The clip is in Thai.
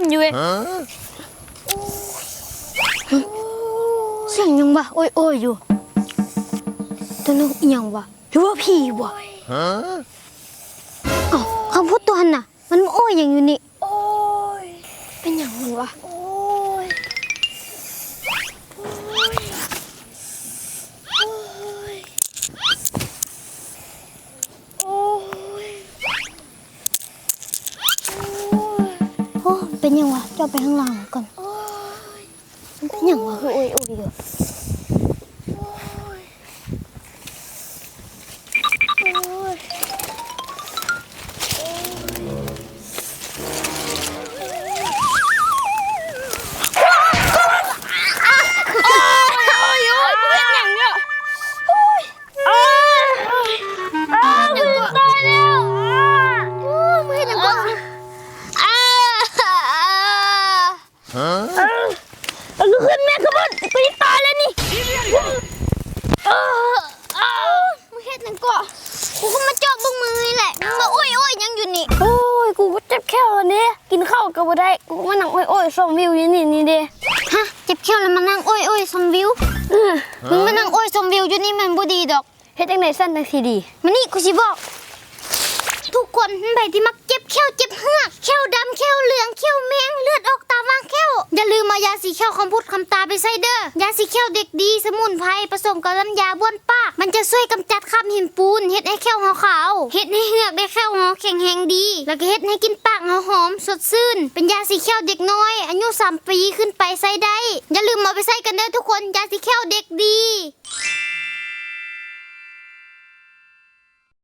มอยู่เว้ยเสียงยังวะโอ้ยโอ้ยอยู่ตัวนึกอีหยังวะหรือว่าผีวะเอ้าคำพูดตัวหันน่ะ มันมาโอ้ยอย่างอยู่นี่โอ้ยเป็นอย่างมันวะ เป็นหยังวะเจ้าไปข้างล่างก่อนโอ้ยมันเป็นหยังวะคือโอ้ยโอ้ย เอาลุกขึ้นแม่ขบวนกูจะตายแล้วนี่เอออ้าวมึงเฮ็ดหยังก่อกูก็มาเจาะบึงมือนี่แหละมึงมาโอ้ยโอ้ยหยังอยู่นี่โอ้ยกูก็เจ็บแค่วันนี้กินข้าวก็บ่ได้กูก็มานั่งโอ้ยโอ้ยชมวิวอยู่นี่นี่เด้ฮะเจ็บเขี้ยวแล้วมานั่งโอ้ยโอ้ยชมวิวเออมึงมานั่งโอ้ยชมวิวอยู่นี่มันบ่ดีดอกเฮ็ดจังได๋สั้นจังสิดีมานี่กูสิบอกทุกคนเป็นใครที่มักเจ็บเขี้ยวเจ็บเหือกเขี้ยวดำเขี้ยวเหลืองเขี้ยวแม สีเขียวคำพูดคำตาไปไซเดอร์ ยาสีเขียวเด็กดี สมุนไพรผสมกับน้ำยาบ้วนปาก มันจะช่วยกำจัดคราบหินปูนเฮ็ดให้เขี้ยวขาวๆเฮ็ดให้เหือกได้เขี้ยวหอแข็งแรงดี แล้วก็เฮ็ดให้กินปากหอมสดชื่น เป็นยาสีเขียวเด็กน้อย อายุ3ปีขึ้นไปใส่ได้ อย่าลืมมาไปใส่กันเด้อทุกคน ยาสีเขียวเด็กดี